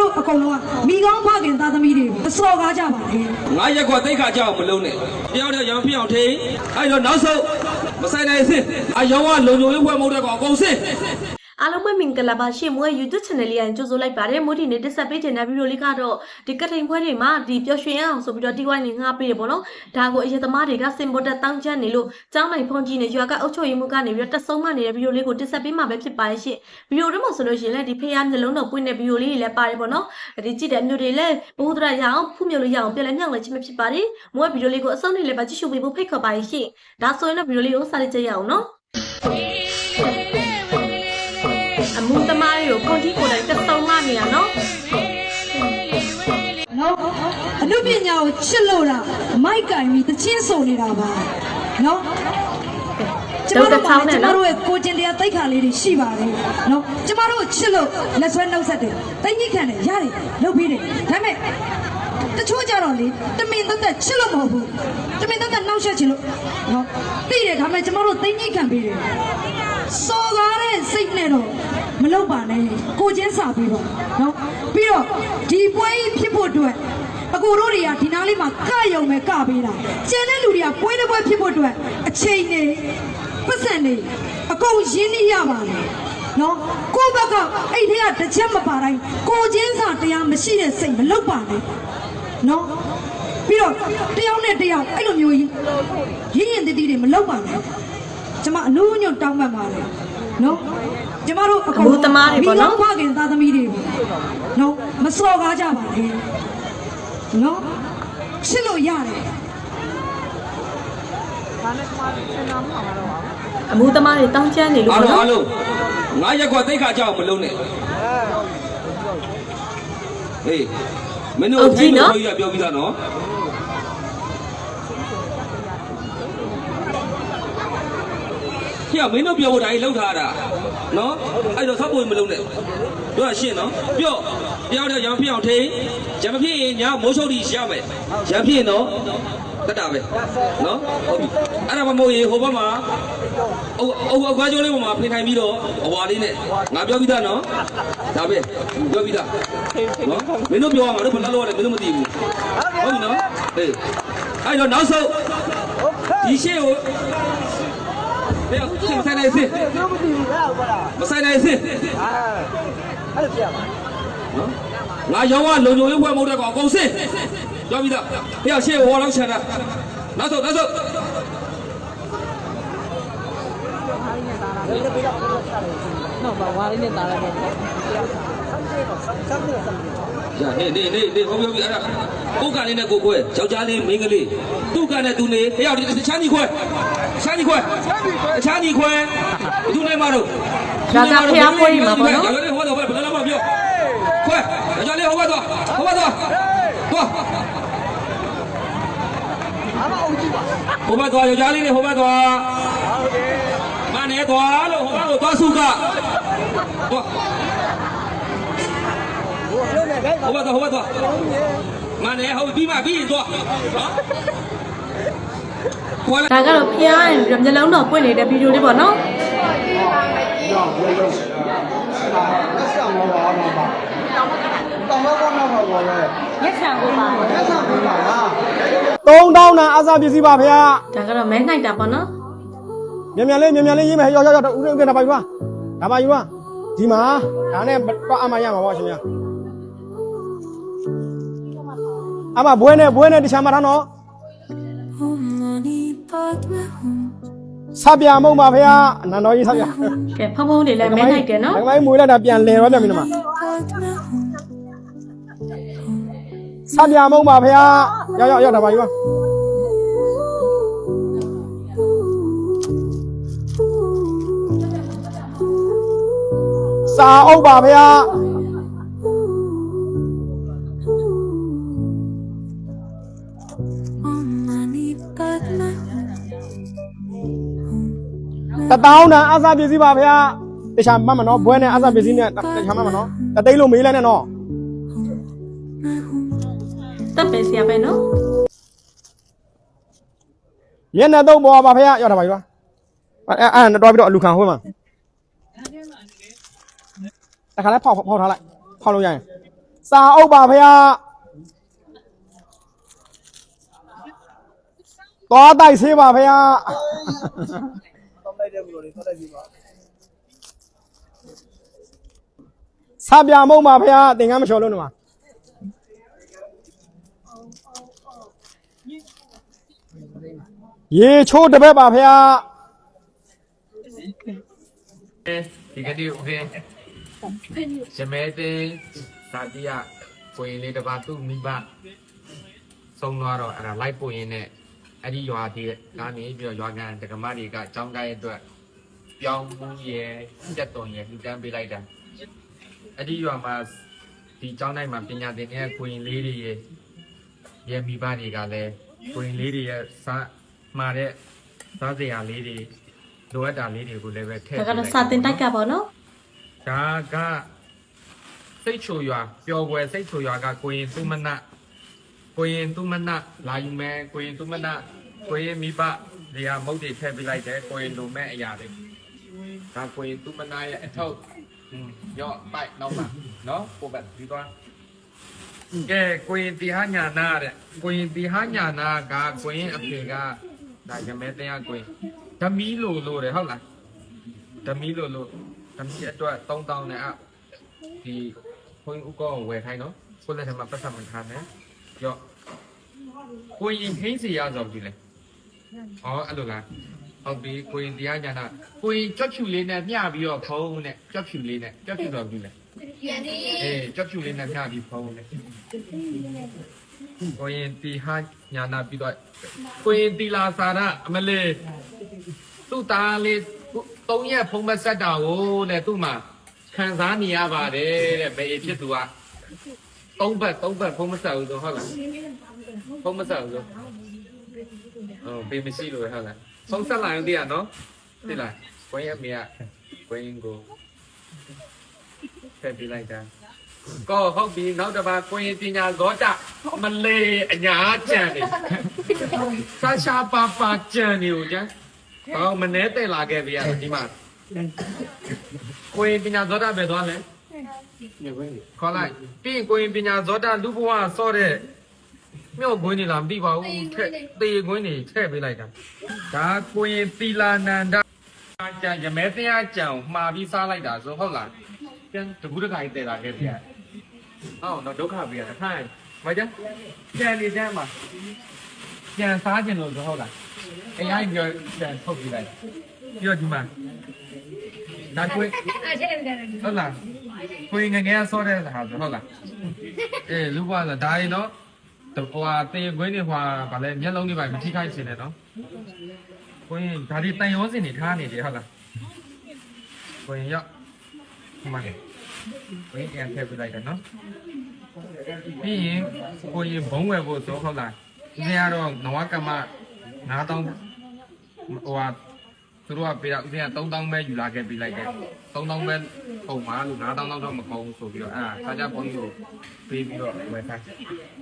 တို့အကုန်လုံးကမိကောင်းဖခင်သားသမီးတွေမစော်ကားကြပါနဲ့ငါရက်ကွက်တိတ်ခါကြောက်မလုံးနဲ့တယောက်တည်းရောင်ပြအောင်ထိအဲ့တော့နောက်ဆုံးမဆိုင်နိုင်စင်အယောင်ကလုံချုံရေးဖွဲ့မဟုတ်တဲ့ကောင်အကုန်စင် အားလုံးပဲမင်္ဂလာပါရှင်မွေး YouTube channel လေးရင်ကြိုဆိုလိုက်ပါတယ်မိုးဒီနေ့တက်ဆက်ပေးခြင်းတဲ့ဗီဒီယိုလေးကတော့ဒီကထိန်ဖွဲတွေမှာဒီပျော်ရွှင်အောင်ဆိုပြီးတော့ဒီဝိုင်းနေငှားပေးတယ်ပေါ့နော်ဒါကိုအရသမားတွေကစင်ပေါ်တက်တောင်းချမ်းနေလို့ကျောင်းနိုင်ဖုန်ကြီးနေရွာကအုပ်ချုပ်ရေးမှုကနေပြီးတော့တက်ဆုံးမနေတဲ့ဗီဒီယိုလေးကိုတက်ဆက်ပေးမှာပဲဖြစ်ပါရဲ့ရှင်ဗီဒီယိုတော့မှဆိုလို့ရှိရင်လည်းဒီဖေးရမျက်လုံးတော့ပွင့်တဲ့ဗီဒီယိုလေးတွေလည်းပါတယ်ပေါ့နော်ဒီကြည့်တဲ့မျိုးတွေလည်းဘုဟုဒရရအောင်ဖုမျိုးလို့ရအောင်ပြန်လဲမြောက်လဲချင်းမဖြစ်ပါဘူးမွေးဗီဒီယိုလေးကိုအဆုံးနေလည်းပါကြည့်ရှုပေးဖို့ဖိတ်ခေါ်ပါရဲ့ရှင်ဒါဆိုရင်တော့ဗီဒီယိုလေးကိုစလိုက်ကြရအောင်နော် အမှုသမားတွေကိုကွန်တီကိုယ်တိုင်တက်ဆုံးမနေရနော်နော်အနုပညာကိုချစ်လို့လားမိုက်ကင်ပြီးတချင်းဆိုနေတာပါနော်ကျမတို့ကကျမတို့ရဲ့ကိုကျင်တရားတိတ်ခါလေးတွေရှိပါတယ်နော်ကျမတို့ချစ်လို့လက်ဆွဲနှုတ်ဆက်တယ်တိတ်ညစ်ခံတယ်ရတယ်လုပ်ပြီးတယ်ဒါပေမဲ့တချို့ကြတော့လေတမင်သက်သက်ချစ်လို့မဟုတ်ဘူးတမင်သက်သက်နှောက်ယှက်ချင်လို့နော်သိတယ်ဒါပေမဲ့ကျမတို့တိတ်ညစ်ခံပြီးတယ်စော်ကားတဲ့စိတ်နဲ့တော့ မလုပ်ပါနဲ့ကိုချင်းစာပြီးတော့နော်ပြီးတော့ဒီပွဲကြီးဖြစ်ဖို့အတွက်အကိုတို့တွေကဒီနားလေးမှာကယုံပဲကပေးတာကျန်တဲ့လူတွေကပွဲတစ်ပွဲဖြစ်ဖို့အတွက်အချိန်နေပတ်စံနေအကုန်ရင်းနှီးရပါလေနော်ကိုယ့်ဘက်ကအဲ့ဒီကတစ်ချက်မပါတိုင်းကိုချင်းစာတရားမရှိတဲ့စိတ်မလုပ်ပါနဲ့နော်ပြီးတော့တယောက်နဲ့တယောက်အဲ့လိုမျိုးကြီးရင်းရင်တည်တည်တွေမလုပ်ပါနဲ့ကျမအနုညွတ်တောင်းပန်ပါတယ်နော် ကျမတို့အကုန်အမှုသမားတွေပေါ့နော်မိကောင်းဖခင်သားသမီးတွေနော်မစော်ကားကြပါနဲ့နော်ချစ်လို့ရတယ်အမှုသမားတွေတောင်းချမ်းနေလို့အားပေါ့လုံးနော်အားလုံးငါရက်ကွက်တိတ်ခါကြောက်မလုံးနဲ့ဟေးမင်းတို့ထိုင်လို့ခေါ်ရပြောပြီးသားနော် ပြမင်းတို့ပြောဖို့ဒါကြီးလှုပ်ထားတာနော်အဲ့တော့ဆောက်ဖို့မလုံးနဲ့တို့ကရှင်းနော်ပြောတယောက်တည်းရောင်ပြအောင်ထိရံမဖြစ်ရင်ညာမိုးချုပ်တီရမယ်ရံဖြစ်ရင်နော်တက်တာပဲနော်ဟုတ်ပြီအဲ့ဒါမမဟုတ်ရင်ဟိုဘက်မှာအုပ်အုပ်အကွာကျိုးလေးပေါ်မှာဖိထိုင်ပြီးတော့အဝါလေးနဲ့ငါပြောပြီးသားနော်ဒါပဲပြောပြီးသားနော်မင်းတို့ပြောရမှာတို့ဘယ်လိုလုပ်ရလဲမင်းတို့မသိဘူးဟုတ်ပြီနော်ဟေးအဲ့တော့နောက်ဆုံးဒီရှေ့ကို ဘယ်အောင်မဆိုင်နိုင်စေမဆိုင်နိုင်စေအဲ့လိုပြရမှာနော်ငါရောင်းကလုံချုံရေးဖွဲ့မဟုတ်တဲ့ကောင်အကုန်စစ်ပြောပြီးသားဖျောက်ရှေ့ဟောလောက်ချန်တာနောက်ဆုံးနောက်ဆုံးနော်ဘာဝါလေးနဲ့တားလိုက်တော့စမ်းလို့စမ်းလို့ညာနေနေနေနေဟောပြောပြီးအဲ့ဒါကိုယ်ကလေးနဲ့ကိုယ်ခွဲယောက်ျားလေးမိန်းကလေးသူ့ကနဲ့သူနေဖျောက်ဒီတခြားညီခွဲ တခြားညီခွဲတခြားညီခွဲသူနဲ့မတော့ယောက်ျားလေးဟောတော့ဘယ်လိုလဲမပြောခွဲယောက်ျားလေးဟောတော့ဟောတော့သွားအားမအောင်ကြည့်ပါဟိုဘက်သွားယောက်ျားလေးတွေဟိုဘက်သွားမနေသွားလို့ဟိုဘက်ကိုသွားစုကသွားဟိုလုံးနဲ့ပဲဟိုဘက်သွားဟိုဘက်သွားမနေဟိုပြီးမှပြီးရင်သွားနော် ခွာလိုက်ဒါကတော့ဖျားရင်မျက်လုံးတော့ပွင့်နေတဲ့ဗီဒီယိုလေးပေါ့နော်လက်ဆောင်တော့ပါတော့ပါတောင်းတော့တော့တော့ပါပဲရက်ဆံကိုပါလက်ဆောင်ပြပါလား3000နာအစားပစ္စည်းပါဗျာဒါကတော့မဲနိုင်တာပေါ့နော်မြန်မြန်လေးမြန်မြန်လေးရေးမယ်ရောက်ရောက်ရောက်ဦးဦးကတပါယူပါဒါပါယူပါဒီမှာဒါနဲ့တော့အမှရမှာပေါ့ရှင်ဗျာအမဘွဲနဲ့ဘွဲနဲ့တခြားမထားနော် ဆပ်ပြမုံပါဗျာအနန္တော်ကြီးဆပ်ပြကဲဖုံဖုံလေးလည်းမဲနိုင်တယ်နော်ဒကမိုင်းမွေးလိုက်တာပြန်လဲသွားပြန်ပြီနော်ဆပ်ပြမုံပါဗျာရောက်ရောက်ရောက်ဒါပါယူပါစာအုပ်ပါဗျာ တတောင်းတန်အစားပစ္စည်းပါဗျာတခြားမှတ်မနော်ဘွဲနဲ့အစားပစ္စည်းနဲ့တခြားမှတ်မနော်တသိန်းလို့မေးလိုက်နဲ့နော်တက်ပဲဆရာပဲနော်မျက်နှာသုံးပေါ်ပါဗျာရောက်တာပါယူပါအဲအဲနဲ့တွားပြီးတော့အလူခံဟိုမှာတခါလဲဖောက်ဖောက်ထားလိုက်ဖောက်လို့ရရင်စာအုပ်ပါဗျာ သွားတိုက်ဆေးပါဗျာတော့လိုက်တဲ့ဘလိုလေးတော့လိုက်ပြီပါစပြမုံပါဗျာသင်္ကန်းမလျှော်လို့နေမှာရေချိုးတစ်ပက်ပါဗျာဒီကနေ့ဦးခင်ရမဲတဲ့ဇာတိယကိုရင်လေးတစ်ပါးသူ့မိဘဆုံးသွားတော့အဲ့ဒါလိုက်ပို့ရင်းနဲ့ အဲ့ဒီရွာဒီကနေပြီးတော့ရွာကန်တက္ကမတွေကအကြောင်းတိုင်းအတွက်ပြောင်းမှုရဲ့စက်တုံရဲ့လူတန်းပေးလိုက်တာအဲ့ဒီရွာမှာဒီကျောင်းတိုင်းမှာပညာသင်တဲ့ကိုရင်လေးတွေရဲ့ရဲ့မိဘတွေကလည်းကိုရင်လေးတွေရဲ့စားမှာတဲ့စားစရာလေးတွေလိုအပ်တာလေးတွေကိုလည်းပဲထည့်ဒါပေးကတော့လိုက်စာတင်တိုက်ကပေါ့နော်ဒါကစိတ်ချိုရွာပျော်ပွဲစိတ်ချိုရွာကကိုရင်သူမန ကိုရင်သူမနလာယူမယ်ကိုရင်သူမနကိုရင်မိဘတွေကမုတ်တွေထည့်ပေးလိုက်တယ်ကိုရင်လိုမဲ့အရာတွေဒါကိုရင်သူမနရဲ့အထုပ်อืมရော့ပိုက်နောက်ပါနော်ပို့ပတ်ဒီတော့ကဲကိုရင်တီဟာညာနာတဲ့ကိုရင်တီဟာညာနာကကိုရင်အဖေကဒါရမဲတရားကိုရင်ဓမီလိုလိုတယ်ဟုတ်လားဓမီလို့လို့ဓမီအတွက်3000နဲ့အဒီခွင်းဥကောဝယ်ခိုင်းနော်ကိုလည်းထမပတ်သက်မှထားမယ် ကြော့ကိုရင်ခင်းစီရအောင်ကြည့်လေဩအဲ့လိုလားဟုတ်ပြီကိုရင်တရားညာနာကိုရင်ကြော့ဖြူလေးနဲ့မျှပြီးတော့ဖုံးနဲ့ကြော့ဖြူလေးနဲ့ကြော့ဖြူတော့ကြည့်လေအေးကြော့ဖြူလေးနဲ့မျှပြီးဖုံးနဲ့ကိုရင်တီဟာညာနာပြီးတော့ကိုရင်တီလာစာရအမလေးသူ့သားလေးသုံးရက်ဖုံးမဆက်တာကိုတဲ့သူ့မှာခံစားနေရပါတယ်တဲ့ဘယ်ဖြစ်သူက သုံးဘက်သုံးဘက်ဖုံးမဆက်ဘူးဆိုဟုတ်လားဖုံးမဆက်ဘူးဆိုဟုတ်ဘေးမရှိလို့ဟုတ်လားဖုံးဆက်လာရင်တည်းရနော်သိလားကိုင်းရမေကကိုင်းကိုဖက်ပြလိုက်တာကောဟုတ်ပြီနောက်တစ်ပါးကိုင်းပညာဂေါတမလေးအညာကြံနေဆာရှာပါပါကြံနေဦးကြဟောမနေတက်လာခဲ့ပြီအဲ့ဒီမှာကိုရင်ပညာဇောတာပဲသွားလဲ ခေါ်လိုက်ပြီးရင်ကိုရင်ပညာဇောတာလူဘဝဆော့တဲ့မြို့ခွင်းနေလားမသိပါဘူးထက်တေခွင်းနေထည့်ပေးလိုက်တာဒါကိုရင်သီလာနန္ဒကြံရမဲတရားကြံမှာပြီးစားလိုက်တာဆိုဟုတ်လားပြန်တကူတခါကြီးတက်လာခဲ့ပြီအဲ့ဟောတော့ဒုက္ခပြီတစ်ခါမကြကြံနေကြမှာကြံစားခြင်းလို့ဆိုဟုတ်လားအဲ့အိုင်းပြောပြန်ထုတ်ပြလိုက်ပြောဒီမှာဒါကိုဟုတ်လား ကိုငငယ်ဆောတဲ့ဟာဆိုဟုတ်လားအေးလူပွားဆိုဒါရင်တော့ဟိုဟာတင်ခွင်းနေဟွာဗာလဲမျက်လုံးတွေပါမထိခိုက်စေနဲ့နော်ကိုရင်ဒါဒီတန်ရောစင်နေထားနေတယ်ဟုတ်လားကိုရင်ရောက်ဒီမှာကိုရင်ပြန်ထည့်ပြလိုက်တယ်နော်ပြီးရင်ကိုရင်ဘုံဝယ်ဖို့ဆိုဟုတ်လားဒီနေရာတော့နဝကမ္မ9000ဟိုဟာ သူတို့ကပေးတာဥစဉ်က3000ပဲယူလာခဲ့ပြီးလိုက်တယ်3000ပဲပုံမှာလို့9000လောက်တော့မကုန်ဘူးဆိုပြီးတော့အာစားကြပုံကြီးကိုပေးပြီးတော့ဝယ်ထား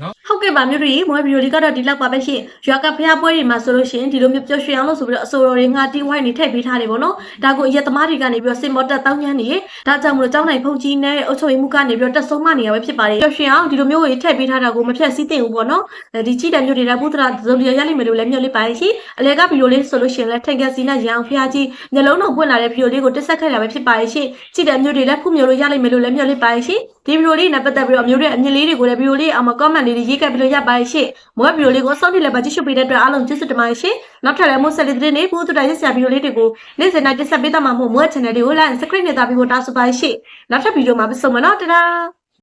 နော် ဟုတ်ကဲ့ပါမြို့တွေမွေးဗီဒီယိုလေးကတော့ဒီလောက်ပါပဲရှင်ရွာကဖျားပွဲတွေမှာဆိုလို့ရှိရင်ဒီလိုမျိုးပျော်ရွှင်အောင်လို့ဆိုပြီးတော့အစိုးရတွေငါတီးဝိုင်းနေထည့်ပေးထားတယ်ပေါ့နော်ဒါကိုအရက်သမားတွေကနေပြီးတော့စင်မော်တက်တောင်းညမ်းနေဒါကြောင့်မလို့ကျောင်းနိုင်ဖုန်ကြီးနဲ့အုပ်ချုပ်ရေးမှုကနေပြီးတော့တက်ဆုံးမနေရပဲဖြစ်ပါတယ်ပျော်ရွှင်အောင်ဒီလိုမျိုးတွေထည့်ပေးထားတာကိုမဖြတ်စည်းသင့်ဘူးပေါ့နော်ဒီကြည့်တဲ့မြို့တွေကဘုဒ္ဓရာဇုံလျရလိမ့်မယ်လို့လည်းမြို့လေးပါရှင်အလဲကဗီဒီယိုလေးဆိုလို့ရှိရင်လည်းထင်ကက်စီနဲ့ရအောင်ဖျားကြီးညလုံးတော့ပွင့်လာတဲ့ဗီဒီယိုလေးကိုတက်ဆက်ခဲ့တာပဲဖြစ်ပါတယ်ရှင်ကြည့်တဲ့မြို့တွေလည်းခုမျိုးလို့ရလိမ့်မယ်လို့လည်းမြို့လေးပါရှင်ဒီဗီဒီယိုလေးနဲ့ပတ်သက်ပြီးတော့မြို့တွေအမြင်လေးတွေကိုလည်းဗီဒီယိုလေးအောင်မှာ comment လေးတွေရေးခဲ့ပြီးလို့ရပါတယ်ရှင်မွေးဗီဒီယိုလေးကိုစောင့်ကြည့်လည်းပါကြည့်ရှုပေးတဲ့အတွက်အားလုံးကျေးဇူးတင်ပါတယ်ရှင်နောက်ထပ်လည်းမို့ဆက်လေးတဲ့နေ့ဘူးတူတိုင်းဆက်ဆရာဗီဒီယိုလေးတွေကိုနေ့စဉ်တိုင်းတက်ဆက်ပေးသွားမှာမို့မွေး channel လေးကို like subscribe နဲ့တာပြီးဖို့တောင်းဆိုပါရှင်နောက်ထပ်ဗီဒီယိုမှာပြန်ဆုံမယ်နော်တဒါ